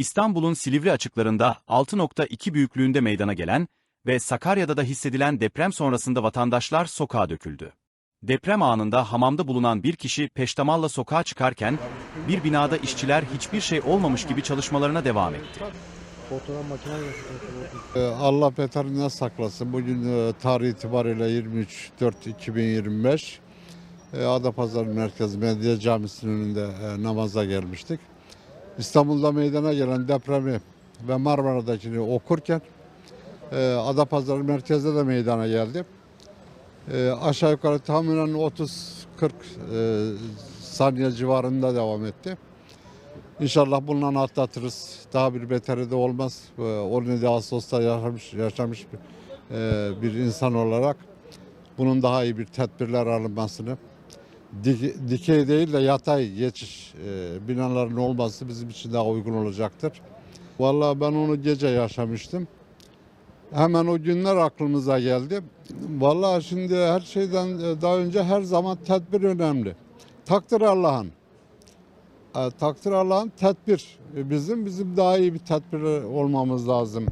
İstanbul'un Silivri açıklarında 6.2 büyüklüğünde meydana gelen ve Sakarya'da da hissedilen deprem sonrasında vatandaşlar sokağa döküldü. Deprem anında hamamda bulunan bir kişi peştemalla sokağa çıkarken, bir binada işçiler hiçbir şey olmamış gibi çalışmalarına devam etti. Ee, Allah beterinden saklasın. Bugün e, tarih itibariyle 23.4.2025 e, Adapazarı Merkezi Medya Camisi'nin önünde e, namaza gelmiştik. İstanbul'da meydana gelen depremi ve Marmara'dakini okurken e, Adapazarı Merkez'de de meydana geldi. E, aşağı yukarı tahminen 30-40 e, saniye civarında devam etti. İnşallah bundan atlatırız. Daha bir beteri de olmaz. Ee, 17 Ağustos'ta yaşamış, yaşamış bir, e, bir insan olarak bunun daha iyi bir tedbirler alınmasını, dik- dikey değil de yatay geçiş e, binaların olması bizim için daha uygun olacaktır. Vallahi ben onu gece yaşamıştım. Hemen o günler aklımıza geldi. Vallahi şimdi her şeyden e, daha önce her zaman tedbir önemli. Takdir Allah'ın. E, takdir Allah'ın tedbir. Bizim bizim daha iyi bir tedbir olmamız lazım.